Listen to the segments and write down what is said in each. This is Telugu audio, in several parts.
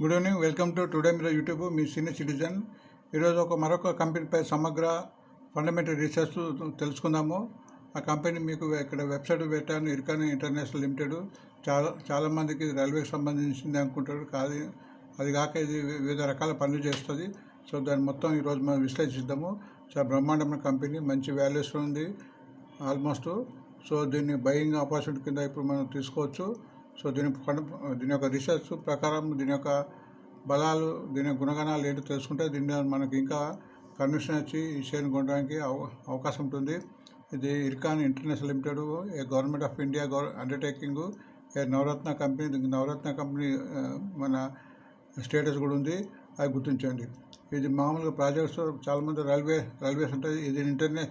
Good evening welcome to today మీరు యూట్యూబ్ మీ సీనియర్ సిటిజన్ ఈరోజు ఒక మరొక కంపెనీపై సమగ్ర ఫండమెంటల్ రీసెర్చ్ తెలుసుకుందాము. ఆ కంపెనీ మీకు ఇక్కడ వెబ్సైట్ పెట్టాను ఇర్కాన్ ఇంటర్నేషనల్ లిమిటెడ్ చాలా చాలామందికి రైల్వేకి సంబంధించింది అనుకుంటారు. కాదు అది కాక ఇది వివిధ రకాల పనులు చేస్తుంది. సో దాన్ని మొత్తం ఈరోజు మనం విశ్లేషిద్దాము. చాలా బ్రహ్మాండమైన కంపెనీ మంచి వాల్యూస్ ఉంది ఆల్మోస్ట్ సో దీన్ని బయింగ్ ఆపర్చునిటీ కింద ఇప్పుడు మనం తీసుకోవచ్చు. సో దీని ఫండ దీని యొక్క రీసెర్చ్ ప్రకారం దీని యొక్క బలాలు దీని గుణగణాలు ఏంటో తెలుసుకుంటే దీన్ని మనకి ఇంకా కన్విషన్ వచ్చి ఈ షేర్ని కొనడానికి అవ- అవకాశం ఉంటుంది. ఇది Ircon international limited a government of India Gavai undertaking a Navratna company దీనికి నవరత్న కంపెనీ మన స్టేటస్ కూడా ఉంది అది గుర్తించండి. ఇది మామూలుగా ప్రాజెక్ట్స్ చాలామంది రైల్వే రైల్వేస్ ఉంటాయి. ఇది ఇంటర్నే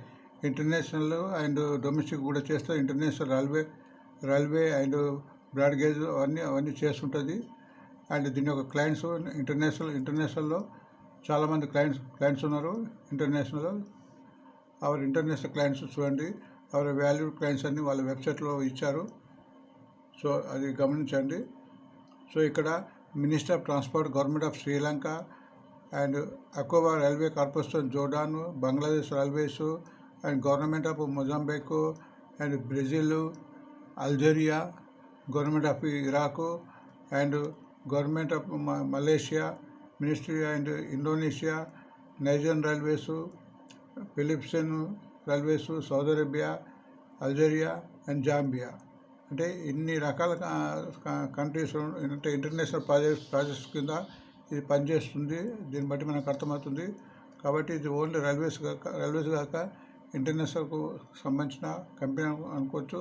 ఇంటర్నేషనల్ అండ్ డొమెస్టిక్ కూడా చేస్తే international railway railway and broad gauge అవన్నీ అవన్నీ చేస్తుంటుంది. అండ్ దీని యొక్క క్లయింట్స్ ఇంటర్నేషనల్ ఇంటర్నేషనల్లో చాలామంది క్లయింట్స్ క్లయింట్స్ ఉన్నారు ఇంటర్నేషనల్ అవర్ ఇంటర్నేషనల్ క్లయింట్స్ చూడండి అవర్ వాల్యూ క్లయింట్స్ అన్ని వాళ్ళ వెబ్సైట్లో ఇచ్చారు. సో అది గమనించండి. సో ఇక్కడ minister of transport government of Sri Lanka and Aqaba railway corporation Jordan Bangladesh railways and government of Mozambique and Brazil Algeria government of Iraq and government of Malaysia ministry and Indonesia Nigerian railways Philippines railways Saudi Arabia Algeria and Zambia. అంటే ఇన్ని రకాల కంట్రీస్ అంటే ఇంటర్నేషనల్ ప్రాజెక్ట్స్ ప్రాజెక్ట్స్ కింద ఇది పనిచేస్తుంది. దీన్ని బట్టి మనకు అర్థమవుతుంది. కాబట్టి ఇది ఓన్లీ రైల్వేస్ కాక రైల్వేస్ కాక ఇంటర్నేషనల్కు సంబంధించిన కంపెనీ అనుకోవచ్చు.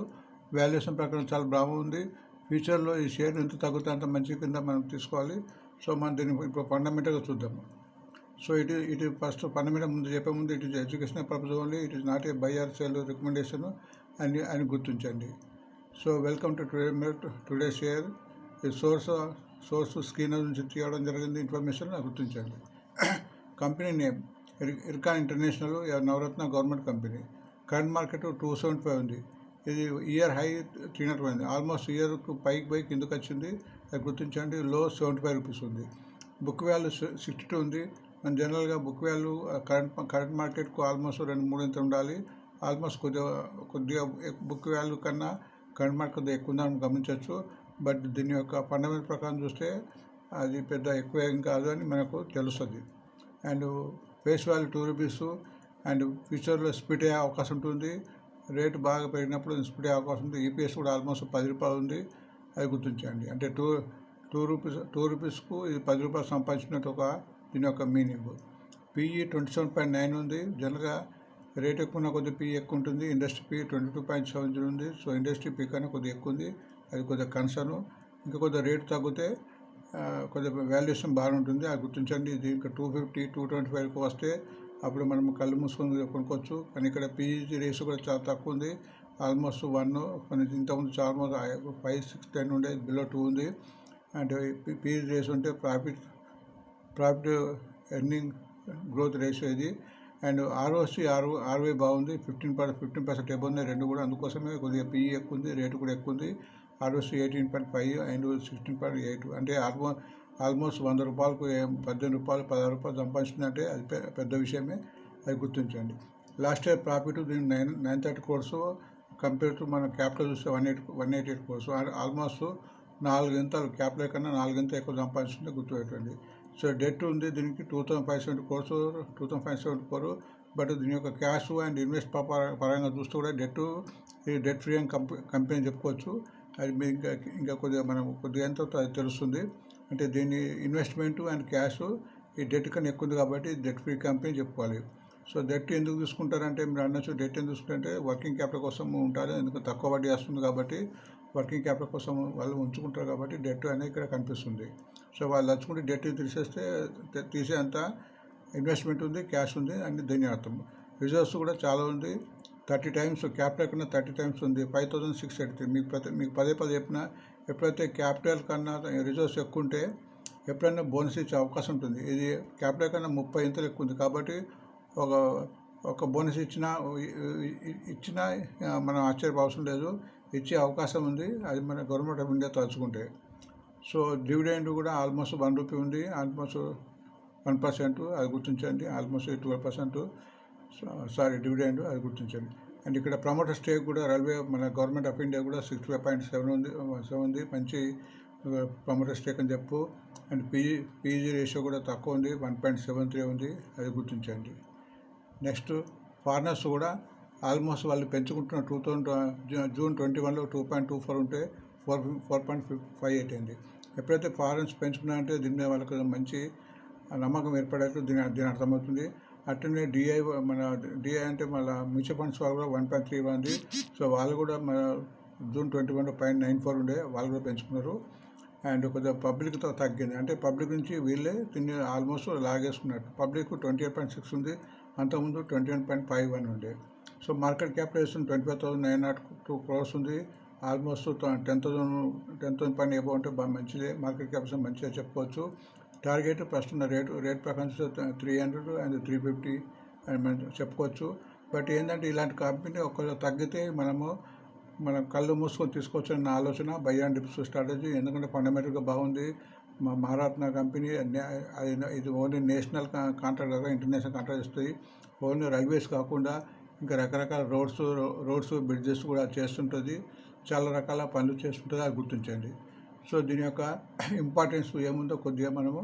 వాల్యుయేషన్ ప్రకారం చాలా బాగుంది. ఫ్యూచర్లో ఈ షేర్ ఎంత తగ్గుతే అంత మంచి కింద మనం తీసుకోవాలి. సో మనం దీన్ని ఇప్పుడు ఫండమెంటల్గా చూద్దాము సో ఇటు ఇటు ఫస్ట్ ఫండమెంటల్ ముందు చెప్పే ముందు it is educational purpose only it is not a buy or sale recommendation అని అని గుర్తించండి. So welcome to today today share. ఈ సోర్స్ సోర్స్ స్క్రీన్ నుంచి తీయడం జరిగింది. ఇన్ఫర్మేషన్ గుర్తించండి. Company name Ircon international Navratna government company. Current market two seventy five ఉంది. ఇది ఇయర్ హై త్రీ ఆల్మోస్ట్ ఇయర్కు పైకి పైకి కిందకు వచ్చింది. అది గుర్తించండి లో సెవెంటీ ఫైవ్ రూపీస్ ఉంది. బుక్ వాల్యూ సిక్స్టీ టూ ఉంది. మన జనరల్గా బుక్ వాల్యూ కరెంట్ కరెంట్ మార్కెట్కు ఆల్మోస్ట్ రెండు మూడు ఇంత ఉండాలి. ఆల్మోస్ట్ కొద్దిగా కొద్దిగా బుక్ వాల్యూ కన్నా కరెంట్ మార్కెట్ కొద్దిగా ఎక్కువ ఉందని గమనించవచ్చు. బట్ దీని యొక్క ఫండమెంటల్ ప్రకారం చూస్తే అది పెద్ద ఎక్కువ ఏం కాదు అని మనకు తెలుస్తుంది. And face value two rupees. And ఫ్యూచర్లో స్పీడ్ అయ్యే అవకాశం ఉంటుంది. రేటు బాగా పెరిగినప్పుడు ఇన్స్పిడే అవకాశం ఉంది ఈపీఎస్ కూడా ఆల్మోస్ట్ పది రూపాయలు ఉంది. అది గుర్తించండి. అంటే టూ టూ రూపీస్ టూ రూపీస్కు ఇది పది రూపాయలు సంపాదించినట్టు ఒక దీని యొక్క meaning. PE twenty seven point nine ఉంది. జనరల్గా రేట్ ఎక్కువ ఉన్న కొద్దిగా పీ ఎక్కువ ఉంటుంది. Industry P twenty two point seven zero ఉంది. సో ఇండస్ట్రీ పీ కన్నా కొద్దిగా ఎక్కువ ఉంది. అది కొద్దిగా కన్సర్న్. ఇంకా కొద్దిగా రేటు తగ్గితే కొద్దిగా వాల్యుయేషన్ బాగుంటుంది అది గుర్తించండి. ఇది ఇంకా టూ ఫిఫ్టీ టూ ట్వంటీ ఫైవ్కి వస్తే అప్పుడు మనం కళ్ళు మూసుకొని కొనుక్కోవచ్చు. కానీ ఇక్కడ పీజీ రేస్ కూడా చాలా తక్కువ ఉంది. ఆల్మోస్ట్ వన్ కొన్ని ఇంతకుముందు చాలా ఫైవ్ సిక్స్ టెన్ ఉండే బిలో టూ ఉంది. అండ్ పీజీ రేస్ ఉంటే profit profit earning growth ratio ఇది. అండ్ ఆర్ఓసి ఆర్ ఆర్వే బాగుంది. ఫిఫ్టీన్ పర్సెంట్ ఫిఫ్టీన్ పర్సెంట్ ఎక్కువ ఉంది రెండు కూడా అందుకోసమే కొద్దిగా పిఈ ఎక్కువ ఉంది. రేటు కూడా ఎక్కువ ఉంది. ROC eighteen point five and sixteen point eight. అంటే ఆల్మో ఆల్మోస్ట్ వంద రూపాయలకు ఏం- పద్దెనిమిది రూపాయలు పదహారు రూపాయలు సంపాదించిందంటే అది పెద్ద విషయమే. అది గుర్తించండి. లాస్ట్ ఇయర్ ప్రాఫిట్ దీని nine nine thirty crores compare to మన క్యాపిటల్ చూస్తే one eight one eighty eight crores. Almost నాలుగింతలు capital కన్నా నాలుగింత ఎక్కువ సంపాదించింది గుర్తుపెట్టండి సో డెట్ ఉంది దీనికి two thousand five seventy crores two thousand five seventy four but దీని యొక్క క్యాష్ అండ్ ఇన్వెస్ట్ పరంగా చూస్తే కూడా డెట్ ఇది డెట్ ఫ్రీ అని కంపెనీ కంపెనీ చెప్పుకోవచ్చు. అది మీ ఇంకా ఇంకా కొద్దిగా మనం కొద్దిగా ఎంత అది తెలుస్తుంది. అంటే దీని ఇన్వెస్ట్మెంట్ అండ్ క్యాష్ ఈ డెట్ కన్నా ఎక్కువ ఉంది కాబట్టి డెట్ ఫ్రీ కంపెనీ చెప్పుకోవాలి. సో డెట్ ఎందుకు తీసుకుంటారంటే మీరు అనొచ్చు డెట్ ఎందుకు తీసుకుంటే వర్కింగ్ క్యాపిటల్ కోసం ఉంటారు ఎందుకు తక్కువ వడ్డీ వస్తుంది కాబట్టి వర్కింగ్ క్యాపిటల్ కోసం వాళ్ళు ఉంచుకుంటారు కాబట్టి డెట్ అనేది ఇక్కడ కనిపిస్తుంది. సో వాళ్ళు తలుచుకుంటే డెట్ తీసేస్తే తీసే తీసేంత ఇన్వెస్ట్మెంట్ ఉంది క్యాష్ ఉంది అని దీని అర్థం. రిజర్వ్స్ కూడా చాలా ఉంది. థర్టీ టైమ్స్ క్యాపిటల్ కన్నా థర్టీ టైమ్స్ ఉంది. ఫైవ్ థౌసండ్ సిక్స్ ఎయిటీ మీకు ప్రతి మీకు పదే పదే చెప్పిన ఎప్పుడైతే క్యాపిటల్ కన్నా రిజర్వ్స్ ఎక్కువ ఉంటే ఎప్పుడైనా బోనస్ ఇచ్చే అవకాశం ఉంటుంది. ఇది క్యాపిటల్ కన్నా ముప్పై ఇంతలు ఎక్కువ ఉంది కాబట్టి ఒక ఒక బోనస్ ఇచ్చినా ఇచ్చినా మనం ఆశ్చర్యపోవసం లేదు. ఇచ్చే అవకాశం ఉంది. అది మన గవర్నమెంట్ ఆఫ్ ఇండియా తలుచుకుంటే. సో డివిడెండ్ కూడా ఆల్మోస్ట్ వన్ రూపీ ఉంది. ఆల్మోస్ట్ వన్ పర్సెంట్ అది గుర్తించండి. Almost twelve percent. Sorry dividend అది గుర్తించండి. అండ్ ఇక్కడ ప్రమోటర్ స్టే కూడా రైల్వే మన గవర్నమెంట్ ఆఫ్ ఇండియా కూడా సిక్స్టీ ఫైవ్ పాయింట్ సెవెన్ ఉంది సెవెన్ ఉంది. మంచి ప్రమోటర్ స్టేక్ అని చెప్పు. అండ్ పీజీ పీజీ రేషియో కూడా తక్కువ ఉంది వన్ పాయింట్ సెవెన్ త్రీ ఉంది అది గుర్తించండి. నెక్స్ట్ ఫారినర్స్ కూడా ఆల్మోస్ట్ వాళ్ళు పెంచుకుంటున్న టూ థౌజండ్ జూన్ ట్వంటీ వన్లో టూ పాయింట్ టూ ఫోర్ ఉంటే four four point five eight అయింది. ఎప్పుడైతే ఫారెన్స్ పెంచుకున్నారంటే దీని మీద వాళ్ళకి మంచి నమ్మకం ఏర్పడేట్టు దీని దీని అర్థమవుతుంది. అట్లనే డిఐ మన డిఐ అంటే మన మ్యూచువల్ ఫండ్స్ వాళ్ళు కూడా వన్ పాయింట్ త్రీ ఉంది సో వాళ్ళు కూడా మన June twenty one point nine four ఉండే వాళ్ళు కూడా పెంచుకున్నారు. అండ్ కొద్దిగా పబ్లిక్తో తగ్గింది. అంటే పబ్లిక్ నుంచి వీళ్ళే తిని almost లాగేసుకున్నారు. Public twenty eight point six ఉంది. అంతకుముందు twenty one point five one ఉండే. So market capitation twenty five thousand nine nought two crores ఉంది. Almost ten thousand ten thousand పైన ఏబో ఉంటే బాగా మంచిదే. మార్కెట్ క్యాపిటేషన్ మంచిగా చెప్పుకోవచ్చు. టార్గెట్ ప్రస్తుతం రేటు రేట్ ప్రకారం three hundred and three fifty అని మనం చెప్పుకోవచ్చు. బట్ ఏంటంటే ఇలాంటి కంపెనీ ఒక తగ్గితే మనము మనం కళ్ళు మూసుకొని తీసుకోవచ్చు అన్న ఆలోచన. Buy and dips strategy. ఎందుకంటే ఫండమెంటల్గా బాగుంది. మా మహారత్న కంపెనీ ఇది ఓన్లీ నేషనల్ కాంట్రాక్ట్ కాక ఇంటర్నేషనల్ కాంట్రాక్ట్ ఇస్తుంది ఓన్లీ రైల్వేస్ కాకుండా ఇంకా రకరకాల రోడ్స్ రోడ్స్ బ్రిడ్జెస్ కూడా చేస్తుంటుంది. చాలా రకాల పనులు చేస్తుంటుంది. అది గుర్తించండి. సో దీని యొక్క ఇంపార్టెన్స్ ఏముందో కొద్దిగా మనము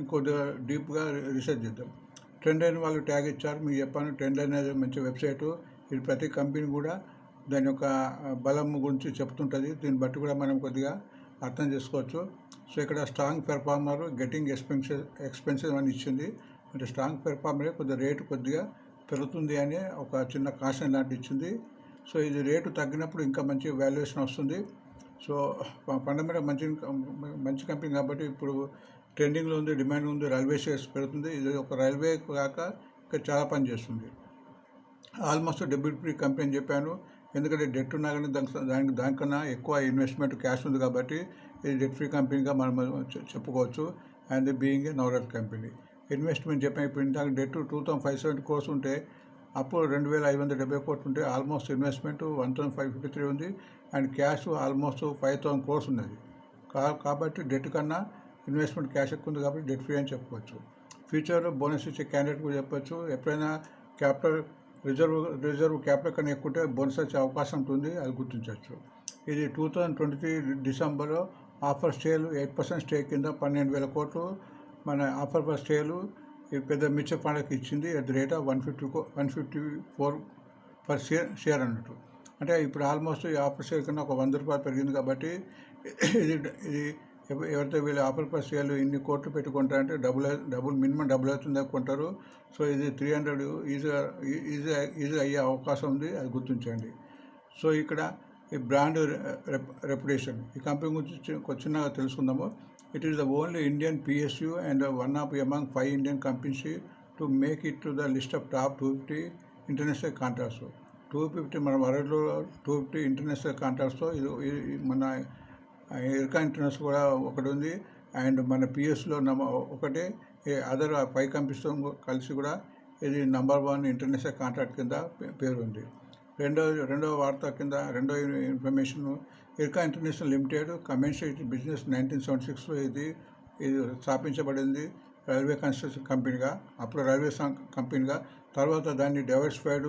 ఇంకొద్దిగా డీప్గా రీసెర్చ్ చేద్దాం. ట్రెండ్ లైన్ వాళ్ళు ట్యాగ్ ఇచ్చారు మీకు చెప్పాను ట్రెండ్ లైన్ అనేది మంచి వెబ్సైటు ఇది ప్రతి కంపెనీ కూడా దాని యొక్క బలం గురించి చెప్తుంటుంది. దీన్ని బట్టి కూడా మనం కొద్దిగా అర్థం చేసుకోవచ్చు. సో ఇక్కడ strong performer getting expenses expenses అని ఇచ్చింది. అంటే స్ట్రాంగ్ పెర్ఫార్మరే కొద్దిగా రేటు కొద్దిగా పెరుగుతుంది అని ఒక చిన్న కాషన్ లాంటి ఇచ్చింది. సో ఇది రేటు తగ్గినప్పుడు ఇంకా మంచి వాల్యుయేషన్ వస్తుంది. సో ఫండమెంటల్ మంచి మంచి కంపెనీ కాబట్టి ఇప్పుడు ట్రెండింగ్లో ఉంది డిమాండ్ ఉంది రైల్వే షేర్స్ పెడుతుంది ఇది ఒక రైల్వే కాక ఇంకా చాలా పని చేస్తుంది. ఆల్మోస్ట్ డెబ్యూట్ ఫ్రీ కంపెనీ అని చెప్పాను. ఎందుకంటే డెట్ ఉన్నా కానీ దానికి దానికి దానికన్నా ఎక్కువ ఇన్వెస్ట్మెంట్ క్యాష్ ఉంది కాబట్టి ఇది డెట్ ఫ్రీ కంపెనీగా మనం చెప్పుకోవచ్చు. And being a Navratna company. Investment చెప్పాను. ఇప్పుడు ఇంత debt two thousand five seventy crores ఉంటే అప్పుడు రెండు వేల ఐదు వందల డెబ్బై కోట్లు ఉంటే almost investment one thousand five fifty three ఉంది. And cash almost five thousand crores ఉన్నది. కా కాబట్టి డెట్ కన్నా ఇన్వెస్ట్మెంట్ క్యాష్ ఎక్కువ ఉంది కాబట్టి డెట్ ఫ్రీ అని చెప్పుకోవచ్చు ఫ్యూచర్లో బోనస్ ఇచ్చే క్యాండిడేట్ కూడా చెప్పొచ్చు. ఎప్పుడైనా క్యాపిటల్ రిజర్వ్ రిజర్వ్ క్యాపిటల్ కన్నా ఎక్కువ ఉంటే బోనస్ వచ్చే అవకాశం ఉంటుంది. అది గుర్తించవచ్చు. ఇది టూ థౌజండ్ ట్వంటీ త్రీ డిసెంబర్లో ఆఫర్ స్టేలు ఎయిట్ పర్సెంట్ స్టే కింద పన్నెండు వేల కోట్లు. మన ఆఫర్ ఫర్ స్టేలు పెద్ద మ్యూచువల్ ఫండ్కి ఇచ్చింది at the rate of one fifty one fifty four per share share అన్నట్టు. అంటే ఇప్పుడు ఆల్మోస్ట్ ఈ ఆఫర్ షేర్ కన్నా ఒక వంద రూపాయలు పెరిగింది కాబట్టి ఇది ఇది ఎవరైతే వీళ్ళు ఆఫర్ పర్ షేర్లు ఇన్ని కోట్లు పెట్టుకుంటారంటే డబుల్ డబుల్ మినిమం డబుల్ అవుతుంది కొంటారు. సో ఇది త్రీ హండ్రెడ్ ఈజీగా ఈజీ ఈజీ అయ్యే అవకాశం ఉంది అది గుర్తించండి. సో ఇక్కడ ఈ బ్రాండ్ రెప్యుటేషన్ ఈ కంపెనీ గురించి చి- చిన్నగా తెలుసుకుందాము. It is the only Indian PSU and one of among five Indian companies to make it to the list of top two fifty international contracts two fifty మన వరల్డ్లో టూ ఫిఫ్టీ ఇంటర్నేషనల్ కాంట్రాక్ట్స్తో ఇది మన ఎర్కా ఇంటర్నేషనల్ కూడా ఒకటి ఉంది. అండ్ మన పిఎస్లో నమ్మ ఒకటే అదర్ ఫైవ్ కంపెనీస్తో కలిసి కూడా ఇది నంబర్ వన్ ఇంటర్నేషనల్ కాంట్రాక్ట్ కింద పేరు ఉంది రెండో రెండో వార్త కింద రెండో information Ircon international limited commenced business nineteen seventy సిక్స్లో ఇది ఇది స్థాపించబడింది రైల్వే కన్స్ట్రక్షన్ కంపెనీగా అప్పుడు రైల్వే కంపెనీగా తర్వాత దాన్ని డైవర్సిఫైడ్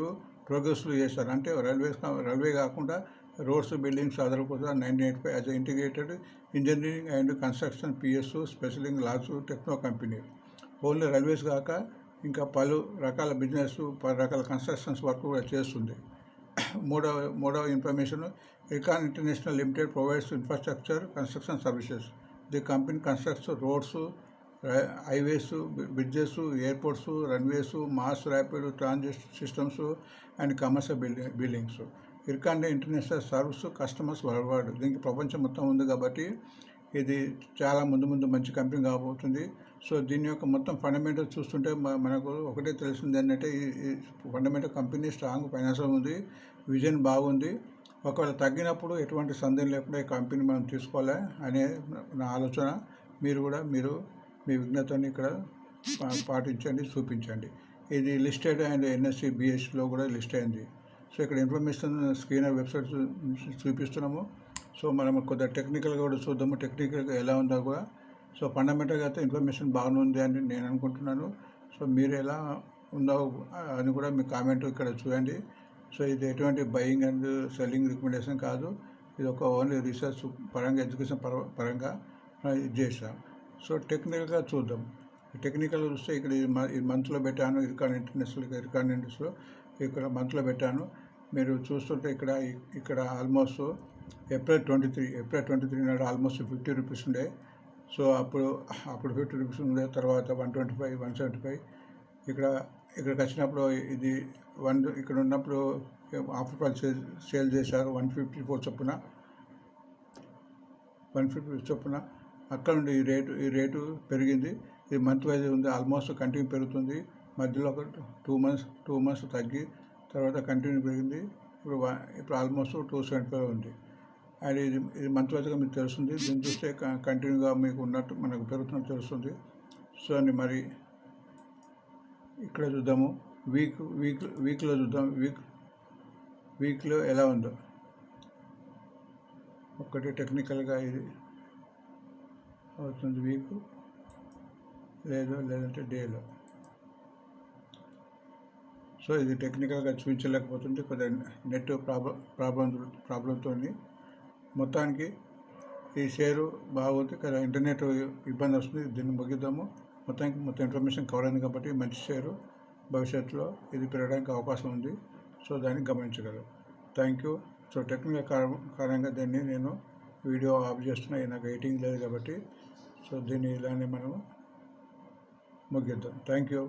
ప్రోగ్రెస్లు చేశారు. అంటే రైల్వే రైల్వే కాకుండా రోడ్స్ బిల్డింగ్స్ అదర్ కూడా nineteen eighty five as integrated engineering and construction PS specialising loss techno company only railways కాక ఇంకా పలు రకాల బిజినెస్ పలు రకాల కన్స్ట్రక్షన్స్ వర్క్ కూడా చేస్తుంది. మూడవ మూడవ information Ircon international limited provides infrastructure construction services the company constructs roads highways bridges airports runways mass rapid transit systems and commercial building buildings Ircon international service customers world దీనికి ప్రపంచం మొత్తం ఉంది కాబట్టి ఇది చాలా ముందు ముందు మంచి కంపెనీ కాబోతుంది. సో దీని యొక్క మొత్తం ఫండమెంటల్ చూస్తుంటే మనకు ఒకటే తెలిసింది ఏంటంటే ఈ ఫండమెంటల్ కంపెనీ స్ట్రాంగ్ ఫైనాన్షియల్ ఉంది విజన్ బాగుంది. ఒకవేళ తగ్గినప్పుడు ఎటువంటి సందేహం లేకుండా ఈ కంపెనీ మనం తీసుకోవాలి అనే నా ఆలోచన. మీరు కూడా మీరు మీ విజ్ఞతని ఇక్కడ పాటించండి చూపించండి. ఇది లిస్టెడ్ అండ్ ఎన్ఎస్సి బిఎస్సిలో కూడా లిస్ట్ అయింది. సో ఇక్కడ ఇన్ఫర్మేషన్ స్క్రీన్ వెబ్సైట్ చూ- చూపిస్తున్నాము. సో మనం కొద్దిగా టెక్నికల్గా కూడా చూద్దాము టెక్నికల్గా ఎలా ఉందో కూడా. సో ఫండమెంటల్గా అయితే ఇన్ఫర్మేషన్ బాగానే ఉంది అని నేను అనుకుంటున్నాను. సో మీరు ఎలా ఉందో అని కూడా మీ కామెంట్ ఇక్కడ చూడండి. సో ఇది ఎటువంటి బయింగ్ అండ్ సెల్లింగ్ రికమెండేషన్ కాదు. ఇది ఒక ఓన్లీ రీసెర్చ్ పరంగా ఎడ్యుకేషన్ పర పరంగా ఇది చేసాం సో టెక్నికల్గా చూద్దాం. టెక్నికల్ చూస్తే ఇక్కడ ఈ మంత్లో పెట్టాను ఇరికాన్ ఇంటర్నేషనల్ ఇరికాన్ ఇండస్ట్రీలో ఇక్కడ మంత్లో పెట్టాను. మీరు చూస్తుంటే ఇక్కడ ఇక్కడ almost April twenty three April twenty three నాడు ఆల్మోస్ట్ ఫిఫ్టీ రూపీస్ ఉండే. సో అప్పుడు అప్పుడు ఫిఫ్టీ రూపీస్ ఉండే తర్వాత one twenty five one seventy five ఇక్కడ ఇక్కడికి వచ్చినప్పుడు ఇది వన్ ఇక్కడ ఉన్నప్పుడు ఆఫర్ ప్రైస్ సేల్ సేల్ చేశారు వన్ ఫిఫ్టీ ఫోర్ చొప్పున. వన్ ఫిఫ్టీ చొప్పున. అక్కడ నుండి ఈ రేటు ఈ రేటు పెరిగింది. ఇది మంత్ వైజ్ ఉంది ఆల్మోస్ట్ కంటిన్యూ పెరుగుతుంది. మధ్యలో ఒక టూ మంత్స్ టూ మంత్స్ తగ్గి తర్వాత కంటిన్యూ పెరిగింది. ఇప్పుడు ఇప్పుడు ఆల్మోస్ట్ టూ సెవెంటీ ఫైవ్ ఉంది. అండ్ ఇది ఇది మంత్ మీకు తెలుస్తుంది. దీన్ని చూస్తే కంటిన్యూగా మీకు ఉన్నట్టు మనకు పెరుగుతున్నట్టు తెలుస్తుంది. సో అండి మరి ఇక్కడ చూద్దాము. వీక్ వీక్ వీక్లో చూద్దాం. వీక్ వీక్లో ఎలా ఉందో. ఒకటి టెక్నికల్గా ఇది అవుతుంది వీక్. లేదు లేదంటే డేలో. సో ఇది టెక్నికల్గా చూపించలేకపోతుంది కొద్దిగా నెట్ ప్రాబ్లం ప్రాబ్లం ప్రాబ్లంతో మొత్తానికి ఈ షేరు బాగుంది కదా ఇంటర్నెట్ ఇబ్బంది వస్తుంది దీన్ని ముగిద్దాము. మొత్తానికి మొత్తం ఇన్ఫర్మేషన్ కవర్ అయింది కాబట్టి మంచి షేరు భవిష్యత్తులో ఇది పెరగడానికి అవకాశం ఉంది. సో దాన్ని గమనించగలరు. Thank you. సో టెక్నికల్ కారణం కారణంగా దీన్ని నేను వీడియో ఆఫ్ చేస్తున్నా నాకు ఎయిటింగ్ లేదు కాబట్టి. సో దీన్ని ఇలానే మనము ముగిద్దాం. Thank you.